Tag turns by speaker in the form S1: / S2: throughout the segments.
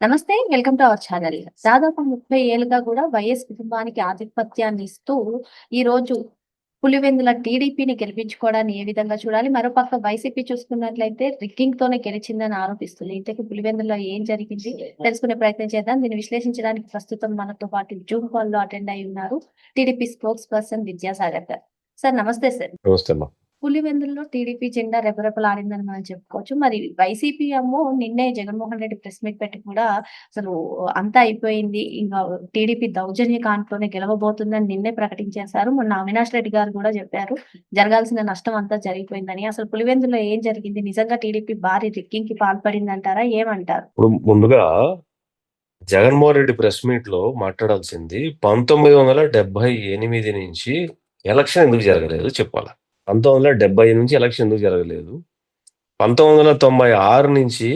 S1: నమస్తే welcome to our channel. దాదాపు ముప్పై ఏళ్ళుగా కూడా వైఎస్ కుటుంబానికి ఆధిపత్యాన్ని ఇస్తూ ఈ రోజు పులివెందుల టీడీపీని గెలిపించుకోవడాన్ని ఏ విధంగా చూడాలి మరోపక్క వైసీపీ చూసుకున్నట్లయితే రిగ్గింగ్ తోనే గెలిచిందని ఆరోపిస్తుంది. ఇంతకు పులివెందులో ఏం జరిగింది తెలుసుకునే ప్రయత్నం చేద్దాం. దీన్ని విశ్లేషించడానికి ప్రస్తుతం మనతో పాటు జూమ్ కాల్లో అటెండ్ అయి ఉన్నారు టీడీపీ స్పోక్స్ పర్సన్ విద్యాసాగర్ గారు. సార్ నమస్తే సార్.
S2: నమస్తే
S1: పులివెందుల్లో టీడీపీ జెండా రెపరెపలాడిందని మనం చెప్పుకోవచ్చు. మరి వైసీపీ ఏమో నిన్నే జగన్మోహన్ రెడ్డి ప్రెస్ మీట్ పెట్టి కూడా అసలు అంతా అయిపోయింది. ఇంకా టీడీపీ దౌర్జన్య కాంట్లోనే గెలవబోతుందని నిన్నే ప్రకటించేశారు. మొన్న అవినాష్ రెడ్డి గారు కూడా చెప్పారు జరగాల్సిన నష్టం అంతా జరిగిపోయిందని. అసలు పులివెందులో ఏం జరిగింది? నిజంగా టీడీపీ భారీ రిక్కింగ్కి పాల్పడింది అంటారా ఏమంటారు?
S2: ఇప్పుడు ముందుగా జగన్మోహన్ రెడ్డి ప్రెస్ మీట్లో మాట్లాడాల్సింది పంతొమ్మిది వందల డెబ్బై ఎనిమిది నుంచి ఎలక్షన్ ఎందుకు జరగలేదు చెప్పాలి? పంతొమ్మిది వందల డెబ్బై నుంచి ఎలక్షన్ ఎందుకు జరగలేదు? పంతొమ్మిది వందల తొంభై ఆరు నుంచి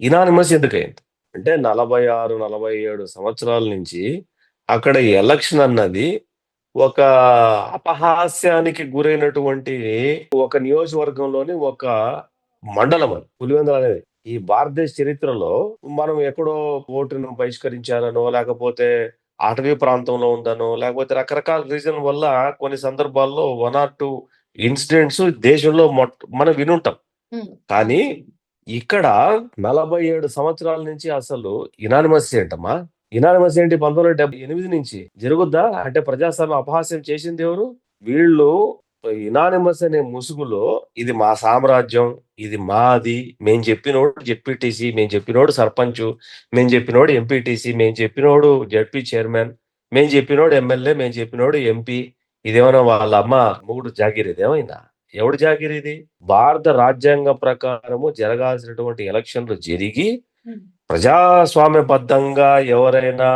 S2: ఇనానిమస్ ఎందుకైంది? అయింది అంటే నలభై ఆరు నలభై ఏడు సంవత్సరాల నుంచి అక్కడ ఎలక్షన్ అన్నది ఒక అపహాస్యానికి గురైనటువంటి ఒక నియోజకవర్గంలోని ఒక మండలం అది పులివెందుల అనేది. ఈ భారతదేశ చరిత్రలో మనం ఎక్కడో ఓటును బహిష్కరించారనో లేకపోతే అటవీ ప్రాంతంలో ఉందనో లేకపోతే రకరకాల రీజన్ వల్ల కొన్ని సందర్భాల్లో వన్ ఆర్ టూ ఇన్సిడెంట్స్ దేశంలో మనం వినుంటాం. కానీ ఇక్కడ నలభై ఏడు సంవత్సరాల నుంచి అసలు ఇనానిమస్ ఏంటమ్మా? ఇనానిమస్ ఏంటి? పంతొమ్మిది వందల డెబ్బై ఎనిమిది నుంచి జరుగుద్దా? అంటే ప్రజాస్వామ్య అపహాస్యం చేసింది ఎవరు? వీళ్ళు ఇనానిమస్ అనే ముసుగులో ఇది మా సామ్రాజ్యం ఇది మాది మేం చెప్పినోడు జెడ్పీటీసీ మేము చెప్పినోడు సర్పంచ్ మేము చెప్పినోడు ఎంపీటీసీ మేము చెప్పినోడు జెడ్పీ చైర్మన్ మేము చెప్పినోడు ఎమ్మెల్యే మేము చెప్పినోడు ఎంపీ ఇదేమైనా వాళ్ళ అమ్మ మూడు జాగిరి ఇదేమైనా ఎవడు జాగిరి ఇది? భారత రాజ్యాంగం ప్రకారము జరగాల్సినటువంటి ఎలక్షన్లు జరిగి ప్రజాస్వామ్యబద్ధంగా ఎవరైనా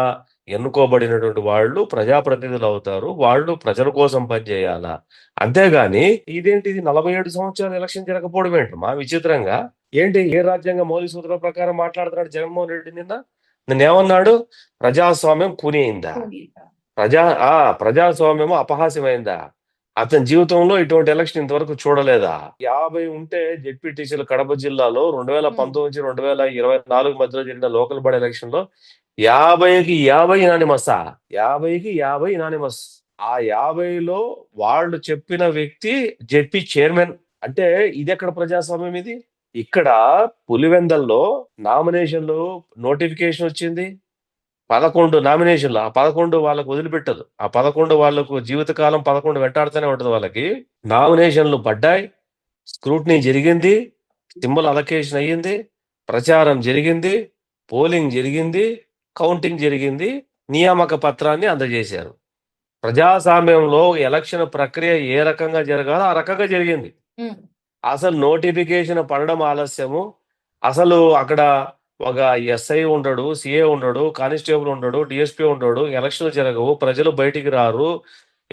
S2: ఎన్నుకోబడినటువంటి వాళ్ళు ప్రజాప్రతినిధులు అవుతారు. వాళ్ళు ప్రజల కోసం పనిచేయాలా? అంతేగాని ఇదేంటి ఇది నలభై ఏడు సంవత్సరాలు ఎలక్షన్ జరగకపోవడం ఏంటి? మా విచిత్రంగా. ఏంటి? ఏ రాజ్యాంగ మౌలిక సూత్రాల ప్రకారం మాట్లాడుతున్నాడు జగన్మోహన్ రెడ్డి నిన్న? నిన్న ఏమన్నాడు ప్రజాస్వామ్యం కూనియిందా ప్రజా ఆ ప్రజాస్వామ్యము అపహాస్యమైందా? అతని జీవితంలో ఇటువంటి ఎలక్షన్ ఇంతవరకు చూడలేదా? యాభై ఉంటే జెడ్పీటీసీలు కడప జిల్లాలో రెండు వేల పంతొమ్మిది నుంచి రెండు వేల ఇరవై నాలుగు మధ్యలో జరిగిన లోకల్ బాడీ ఎలక్షన్లో యాభైకి యాభై ఇనానిమసా యాభైకి యాభై ఇనానిమస్ ఆ యాభైలో వాళ్ళు చెప్పిన వ్యక్తి జెడ్పీ చైర్మన్. అంటే ఇది ఎక్కడ ప్రజాస్వామ్యం ఇది? ఇక్కడ పులివెందల్లో నామినేషన్లు నోటిఫికేషన్ వచ్చింది. పదకొండు నామినేషన్లు ఆ పదకొండు వాళ్ళకు వదిలిపెట్టదు. ఆ పదకొండు వాళ్ళకు జీవితకాలం పదకొండు వెంటాడుతూనే ఉంటుంది వాళ్ళకి. నామినేషన్లు పడ్డాయి స్క్రూటినీ జరిగింది సింబల్ అలొకేషన్ అయ్యింది ప్రచారం జరిగింది పోలింగ్ జరిగింది కౌంటింగ్ జరిగింది నియామక పత్రాన్ని అందజేశారు. ప్రజాస్వామ్యంలో ఎలక్షన్ ప్రక్రియ ఏ రకంగా జరగాలో ఆ రకంగా జరిగింది. అసలు నోటిఫికేషన్ పడడం ఆలస్యము అసలు అక్కడ ఒక ఎస్ఐ ఉండడు సిఏ ఉండడు కానిస్టేబుల్ ఉండడు డిఎస్పీ ఉండడు ఎలక్షన్లు జరగవు ప్రజలు బయటికి రారు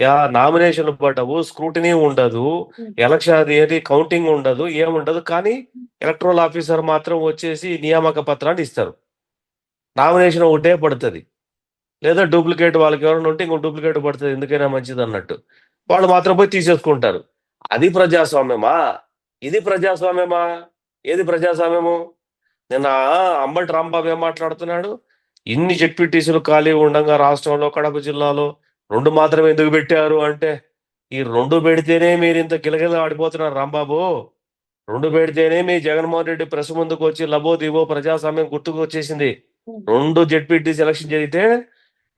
S2: యా నామినేషన్లు పడ్డవు స్క్రూటినీ ఉండదు ఎలక్షన్ అది ఏంటి కౌంటింగ్ ఉండదు ఏముండదు కానీ ఎలక్ట్రల్ ఆఫీసర్ మాత్రం వచ్చేసి నియామక పత్రాన్ని ఇస్తారు. నామినేషన్ ఒకటే పడుతుంది. లేదా డూప్లికేట్ వాళ్ళకి ఎవరైనా ఉంటే ఇంకో డూప్లికేట్ పడుతుంది ఎందుకైనా మంచిది అన్నట్టు. వాళ్ళు మాత్రం పోయి తీసేసుకుంటారు. అది ప్రజాస్వామ్యమా? ఇది ప్రజాస్వామ్యమా? ఏది ప్రజాస్వామ్యము? నిన్న అంబటి రాంబాబు ఏం మాట్లాడుతున్నాడు? ఇన్ని జెడ్పీటీసీలు ఖాళీ ఉండగా రాష్ట్రంలో కడప జిల్లాలో రెండు మాత్రమే ఎందుకు పెట్టారు అంటే ఈ రెండు పెడితేనే మీరు ఇంత గిలగిల ఆడిపోతున్నారు రాంబాబు. రెండు పెడితేనే మీ జగన్మోహన్ రెడ్డి ప్రెస్ ముందుకు వచ్చి లబో దివో ప్రజాస్వామ్యం గుర్తుకు వచ్చేసింది. రెండు జెడ్పీటీసీ ఎలక్షన్ జరిగితే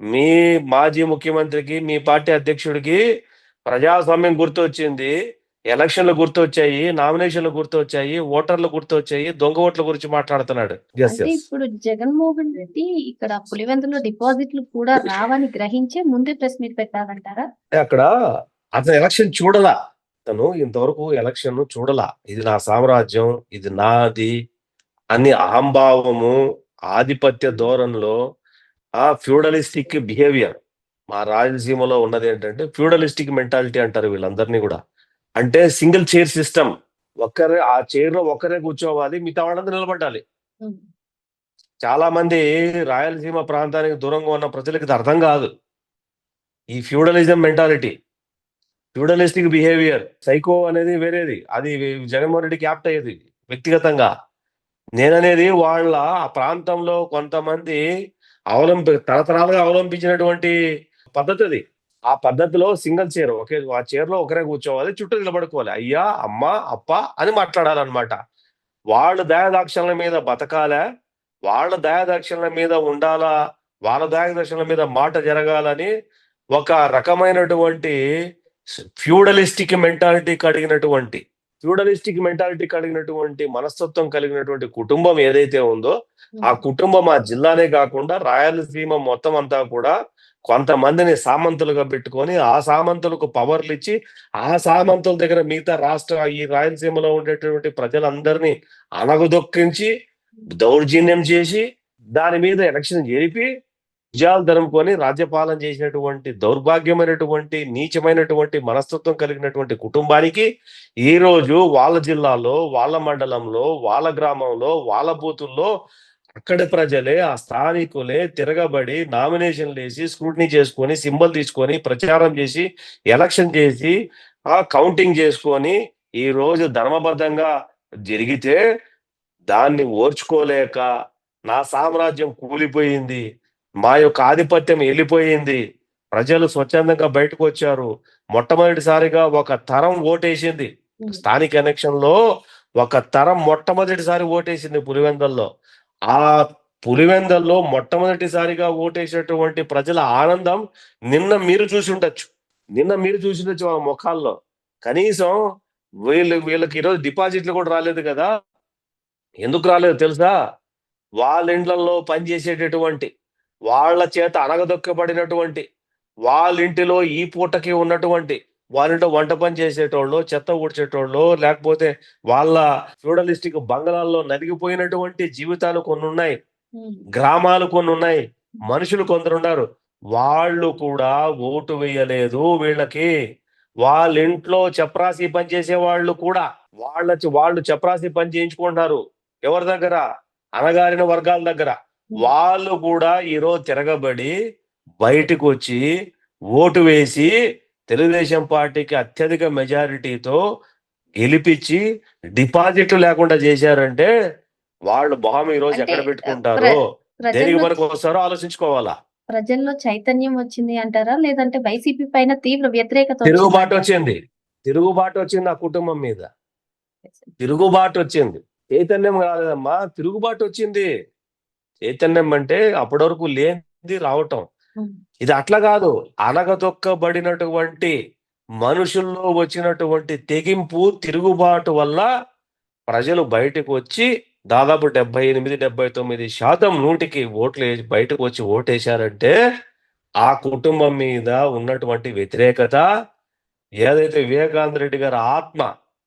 S2: మీ మాజీ ముఖ్యమంత్రికి మీ పార్టీ అధ్యక్షుడికి ప్రజాస్వామ్యం గుర్తు వచ్చింది ఎలక్షన్లు గుర్తు వచ్చాయి నామినేషన్లు గుర్తు వచ్చాయి ఓటర్లు గుర్తు వచ్చాయి దొంగ ఓట్ల గురించి మాట్లాడుతున్నాడు.
S1: ఇప్పుడు జగన్మోహన్ రెడ్డి ఇక్కడ పులివెందులో డిపాజిట్లు కూడా రావని గ్రహించే ముందే ప్రెస్ మీట్ పెట్టారంటారా
S2: అక్కడ అతను ఎలక్షన్ చూడలా. అతను ఇంతవరకు ఎలక్షన్ చూడలా. ఇది నా సామ్రాజ్యం ఇది నాది. అని అహంభావము ఆధిపత్య ధోరణిలో ఆ ఫ్యూడలిస్టిక్ బిహేవియర్. మా రాయలసీమలో ఉన్నది ఏంటంటే ఫ్యూడలిస్టిక్ మెంటాలిటీ అంటారు వీళ్ళందరినీ కూడా. అంటే సింగిల్ చైర్ సిస్టమ్. ఒక్కరే ఆ చైర్లో ఒక్కరే కూర్చోవాలి మిగతా వాళ్ళందరూ నిలబడాలి చాలా మంది రాయలసీమ ప్రాంతానికి దూరంగా ఉన్న ప్రజలకు ఇది అర్థం కాదు. ఈ feudalism mentality feudalistic behaviour psycho అనేది వేరేది. అది జగన్మోహన్ రెడ్డికి యాప్ట్ అయ్యేది వ్యక్తిగతంగా. నేననేది వాళ్ళ ఆ ప్రాంతంలో కొంతమంది అవలంబి తరతరాలుగా అవలంబించినటువంటి పద్ధతి అది. ఆ పద్ధతిలో సింగిల్ చైర్ ఒకే ఆ చైర్లో ఒకరే కూర్చోవాలి చుట్టూ నిలబడుకోవాలి. అయ్యా అమ్మ అప్ప అని మాట్లాడాలన్నమాట. వాళ్ళ దయాదాక్షణల మీద బతకాలా? వాళ్ళ దయాదాక్షణల మీద ఉండాలా? వాళ్ళ దయాదాక్షణల మీద మాట జరగాలని ఒక రకమైనటువంటి ఫ్యూడలిస్టిక్ మెంటాలిటీ కడిగినటువంటి ఫ్యూడలిస్టిక్ మెంటాలిటీ కలిగినటువంటి మనస్తత్వం కలిగినటువంటి కుటుంబం ఏదైతే ఉందో ఆ కుటుంబం ఆ జిల్లానే కాకుండా రాయలసీమ మొత్తం అంతా కూడా కొంతమందిని సామంతులుగా పెట్టుకొని ఆ సామంతులకు పవర్లు ఇచ్చి ఆ సామంతుల దగ్గర మిగతా రాష్ట్ర ఈ రాయలసీమలో ఉండేటటువంటి ప్రజలందరినీ అనగదొక్కించి దౌర్జన్యం చేసి దాని మీద ఎలక్షన్ జరిపి విజయాలు ధరుముకొని రాజ్యపాలన చేసినటువంటి దౌర్భాగ్యమైనటువంటి నీచమైనటువంటి మనస్తత్వం కలిగినటువంటి కుటుంబానికి ఈ రోజు వాళ్ళ జిల్లాలో వాళ్ళ మండలంలో వాళ్ళ గ్రామంలో వాళ్ళ బూతుల్లో అక్కడి ప్రజలే ఆ స్థానికులే తిరగబడి నామినేషన్లు వేసి స్క్రూటినీ చేసుకొని సింబల్ తీసుకొని ప్రచారం చేసి ఎలక్షన్ చేసి ఆ కౌంటింగ్ చేసుకొని ఈ రోజు ధర్మబద్ధంగా జరిగితే దాన్ని ఓర్చుకోలేక నా సామ్రాజ్యం కూలిపోయింది. మా యొక్క ఆధిపత్యం వెళ్ళిపోయింది. ప్రజలు స్వచ్ఛందంగా బయటకు వచ్చారు. మొట్టమొదటిసారిగా ఒక తరం ఓటేసింది. స్థానిక ఎలక్షన్లో ఒక తరం మొట్టమొదటిసారి ఓటేసింది పులివెందల్లో. ఆ పులివెందల్లో మొట్టమొదటిసారిగా ఓటేసినటువంటి ప్రజల ఆనందం నిన్న మీరు చూసి ఉండొచ్చు. నిన్న మీరు చూసి ఉండొచ్చు వాళ్ళ ముఖాల్లో. కనీసం వీళ్ళు వీళ్ళకి ఈరోజు డిపాజిట్లు కూడా రాలేదు కదా. ఎందుకు రాలేదు తెలుసా? వాళ్ళ ఇండ్లలో పనిచేసేటటువంటి వాళ్ళ చేత అనగదొక్కబడినటువంటి వాళ్ళ ఇంటిలో ఈ పూటకి ఉన్నటువంటి వాళ్ళంటే వంట పని చేసేటోళ్ళు చెత్త ఊడ్చేటోళ్ళు లేకపోతే వాళ్ళ ఫ్యూడలిస్టిక్ బంగళాల్లో నలిగిపోయినటువంటి జీవితాలు కొన్ని ఉన్నాయి గ్రామాలు కొన్ని ఉన్నాయి మనుషులు కొందరు ఉన్నారు వాళ్ళు కూడా ఓటు వేయలేదు వీళ్ళకి. వాళ్ళ ఇంట్లో చపరాసి పని చేసే వాళ్ళు కూడా వాళ్ళ వాళ్ళు చపరాసి పని చేయించుకుంటున్నారు. ఎవరి దగ్గర? అనగారిన వర్గాల దగ్గర. వాళ్ళు కూడా ఈరోజు తిరగబడి బయటకు వచ్చి ఓటు వేసి తెలుగుదేశం పార్టీకి అత్యధిక మెజారిటీతో గెలిపించి డిపాజిట్లు లేకుండా చేశారంటే వాళ్ళు మొహం ఈ రోజు ఎక్కడ పెట్టుకుంటారో? దేనికి మనకు వస్తారో ఆలోచించుకోవాలా?
S1: ప్రజల్లో చైతన్యం వచ్చింది అంటారా? లేదంటే వైసీపీ పైన తీవ్ర వ్యతిరేకత
S2: తిరుగుబాటు? వచ్చింది. తిరుగుబాటు వచ్చింది ఆ కుటుంబం మీద. తిరుగుబాటు వచ్చింది. చైతన్యం రాలేదమ్మా. తిరుగుబాటు వచ్చింది. చైతన్యం అంటే అప్పటి వరకు లేనిది రావటం. ఇది అట్లా కాదు అనగదొక్కబడినటువంటి మనుషుల్లో వచ్చినటువంటి తెగింపు తిరుగుబాటు వల్ల ప్రజలు బయటకు వచ్చి దాదాపు డెబ్బై ఎనిమిది డెబ్బై తొమ్మిది శాతం నూటికి ఓట్లు బయటకు వచ్చి ఓటేశారంటే ఆ కుటుంబం మీద ఉన్నటువంటి వ్యతిరేకత ఏదైతే వివేకానంద రెడ్డి గారి ఆత్మ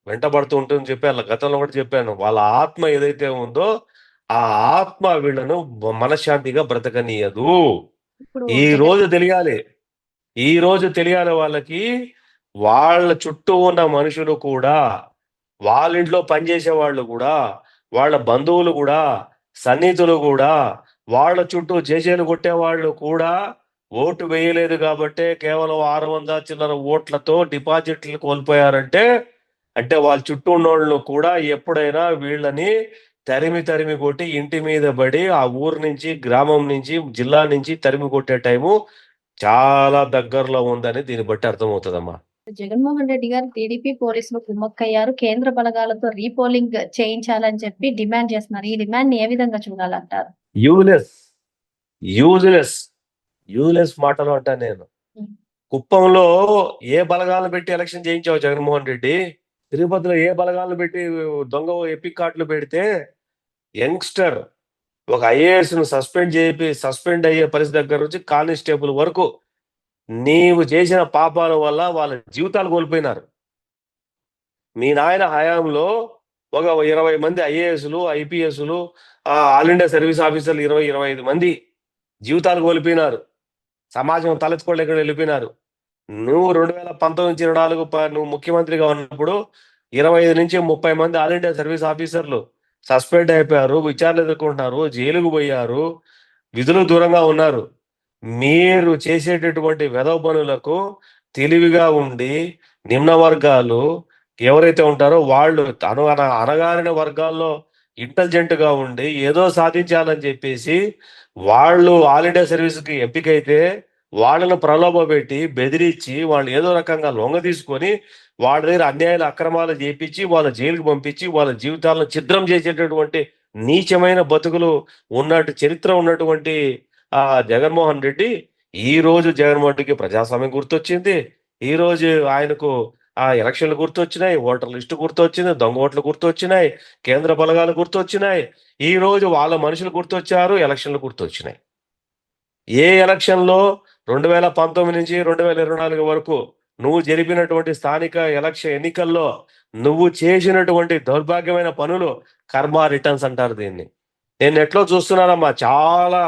S2: వెంటబడుతూ ఉంటుందని చెప్పాను గతంలో కూడా చెప్పాను వాళ్ళ ఆత్మ ఏదైతే ఉందో ఆ ఆత్మ వీళ్ళను మనశ్శాంతిగా బ్రతకనీయదు. ఈ రోజు తెలియాలి. ఈ రోజు తెలియాలి వాళ్ళకి వాళ్ళ చుట్టూ ఉన్న మనుషులు కూడా వాళ్ళ ఇంట్లో పనిచేసే వాళ్ళు కూడా వాళ్ళ బంధువులు కూడా సన్నిహితులు కూడా వాళ్ళ చుట్టూ చేసేలు కొట్టే వాళ్ళు కూడా ఓటు వేయలేదు కాబట్టే కేవలం ఆరు వందల చిల్లర ఓట్లతో డిపాజిట్లు కోల్పోయారంటే అంటే వాళ్ళ చుట్టూ ఉన్నోళ్ళు కూడా ఎప్పుడైనా వీళ్ళని తరిమి తరిమి కొట్టి ఇంటి మీద పడి ఆ ఊరు నుంచి గ్రామం నుంచి జిల్లా నుంచి తరిమి కొట్టే టైము చాలా దగ్గరలో ఉందని దీన్ని బట్టి అర్థమవుతుందమ్మా.
S1: జగన్మోహన్ రెడ్డి గారు టీడీపీ పోలీసులు కుమ్మక్కయ్యారు కేంద్ర బలగాలతో రీపోలింగ్ చేయించాలని చెప్పి డిమాండ్ చేస్తున్నారు. ఈ డిమాండ్ ఏ విధంగా చూడాలంటారు?
S2: యూలెస్ యూజ్లెస్ యూలెస్ మాటలు అంటా నేను. కుప్పంలో ఏ బలగాలను పెట్టి ఎలక్షన్ చేయించావు జగన్మోహన్ రెడ్డి? తిరుపతిలో ఏ బలగాలను పెట్టి దొంగ ఎపిక్ కార్డులు పెడితే యంగ్స్టర్ ఒక ఐఏఎస్ను సస్పెండ్ చేపి సస్పెండ్ అయ్యే పరిస్థితి దగ్గర నుంచి కానిస్టేబుల్ వరకు నీవు చేసిన పాపాల వల్ల వాళ్ళ జీవితాలు కోల్పోయినారు. మీ నాయన హయాంలో ఒక ఇరవై మంది ఐఏఎస్లు ఐపీఎస్లు ఆల్ ఇండియా సర్వీస్ ఆఫీసర్లు ఇరవై ఇరవై ఐదు మంది జీవితాలు కోల్పోయినారు. సమాజం తలెత్తుకోలేక వెళ్ళిపోయినారు. నువ్వు రెండు వేల పంతొమ్మిది నుంచి ఇరవై నాలుగు ప- నువ్వు ముఖ్యమంత్రిగా ఉన్నప్పుడు ఇరవై ఐదు నుంచి ముప్పై మంది ఆల్ ఇండియా సర్వీస్ ఆఫీసర్లు సస్పెండ్ అయిపోయారు విచారణ ఎదుర్కొంటున్నారు జైలుకు పోయారు విధులు దూరంగా ఉన్నారు. మీరు చేసేటటువంటి వెధవ పనులకు తెలివిగా ఉండి నిమ్న వర్గాలు ఎవరైతే ఉంటారో వాళ్ళు అను అన- అనగారిన వర్గాల్లో ఇంటెలిజెంట్గా ఉండి ఏదో సాధించాలని చెప్పేసి వాళ్ళు ఆల్ ఇండియా సర్వీస్కి ఎంపికైతే వాళ్ళను ప్రలోభ పెట్టి బెదిరించి వాళ్ళు ఏదో రకంగా లొంగ తీసుకొని వాళ్ళ దగ్గర అన్యాయాలు అక్రమాలు చేపించి వాళ్ళ జైలుకి పంపించి వాళ్ళ జీవితాలను ఛిద్రం చేసేటటువంటి నీచమైన బతుకులు ఉన్నట్టు చరిత్ర ఉన్నటువంటి ఆ జగన్మోహన్ రెడ్డి ఈ రోజు జగన్మోహన్ రెడ్డికి ప్రజాస్వామ్యం గుర్తొచ్చింది. ఈ రోజు ఆయనకు ఆ ఎలక్షన్లు గుర్తొచ్చినాయి ఓటర్ లిస్టు గుర్తొచ్చింది దొంగ ఓట్లు గుర్తొచ్చినాయి కేంద్ర బలగాలు గుర్తొచ్చినాయి. ఈ రోజు వాళ్ళ మనుషులు గుర్తొచ్చారు ఎలక్షన్లు గుర్తొచ్చినాయి. ఏ ఎలక్షన్లో రెండు వేల పంతొమ్మిది నుంచి రెండు వేల ఇరవై నాలుగు వరకు నువ్వు జరిపినటువంటి స్థానిక ఎలక్షన్ ఎన్నికల్లో నువ్వు చేసినటువంటి దౌర్భాగ్యమైన పనులు కర్మ రిటర్న్స్ అంటారు దీన్ని. నేను నెట్లో చూస్తున్నానమ్మా చాలా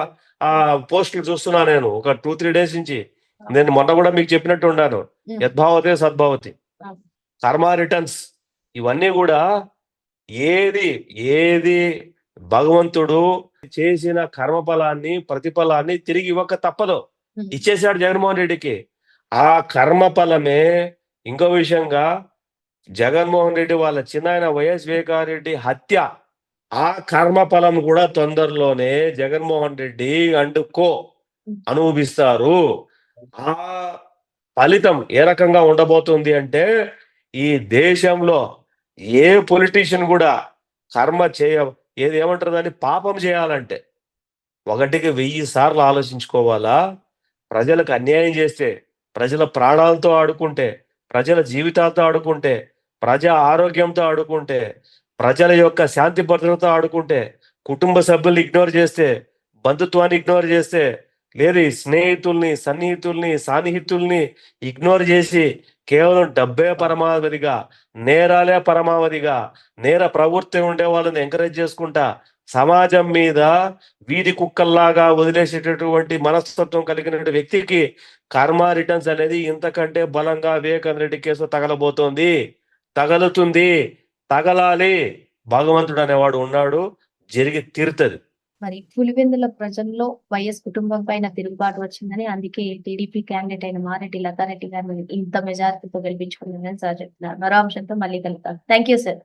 S2: ఆ పోస్టులు చూస్తున్నా నేను. ఒక టూ త్రీ డేస్ నుంచి నేను మొన్న కూడా మీకు చెప్పినట్టు ఉన్నాను. యద్భావతే సద్భావతి. కర్మ రిటర్న్స్ ఇవన్నీ కూడా ఏది ఏది భగవంతుడు చేసిన కర్మఫలాన్ని ప్రతిఫలాన్ని తిరిగి ఇవ్వక తప్పదు. ఇచ్చేసాడు జగన్మోహన్ రెడ్డికి. ఆ కర్మఫలమే ఇంకో విషయంగా జగన్మోహన్ రెడ్డి వాళ్ళ చిన్నాయన వైఎస్ వివేకారెడ్డి హత్య. ఆ కర్మఫలం కూడా తొందరలోనే జగన్మోహన్ రెడ్డి అండ్ కో అనుభవిస్తారు. ఆ ఫలితం ఏ రకంగా ఉండబోతుంది అంటే ఈ దేశంలో ఏ పొలిటీషియన్ కూడా కర్మ చేయ ఏది ఏమంటారు దాన్ని? పాపం చేయాలంటే. ఒకటికి వెయ్యి సార్లు ఆలోచించుకోవాలా? ప్రజలకు అన్యాయం చేస్తే ప్రజల ప్రాణాలతో ఆడుకుంటే ప్రజల జీవితాలతో ఆడుకుంటే ప్రజా ఆరోగ్యంతో ఆడుకుంటే ప్రజల యొక్క శాంతి భద్రతతో ఆడుకుంటే కుటుంబ సభ్యులు ఇగ్నోర్ చేస్తే బంధుత్వాన్ని ఇగ్నోర్ చేస్తే లేదు స్నేహితుల్ని సన్నిహితుల్ని సాన్నిహితుల్ని ఇగ్నోర్ చేసి కేవలం డబ్బే పరమావధిగా నేరాలే పరమావధిగా నేర ప్రవృత్తి ఉండే వాళ్ళని ఎంకరేజ్ చేసుకుంటా సమాజం మీద వీధి కుక్కల్లాగా వదిలేసేటటువంటి మనస్తత్వం కలిగిన వ్యక్తికి కర్మ రిటర్న్స్ అనేది ఇంతకంటే బలంగా వివేకానంద రెడ్డి కేసు తగలబోతోంది. తగలుతుంది. తగలాలి. భగవంతుడు అనేవాడు ఉన్నాడు. జరిగి తీరుతుంది.
S1: మరి పులివెందుల ప్రజల్లో వైఎస్ కుటుంబం పైన తిరుగుబాటు వచ్చిందని అందుకే టీడీపీ క్యాండిడేట్ అయిన మారెడ్డి లతారెడ్డి గారిని ఇంత మెజారిటీతో గెలిపించుకున్నారని సార్ చెప్తున్నారు. మరో అంశంతో మళ్ళీ కలుగుతాం థ్యాంక్ యూ సార్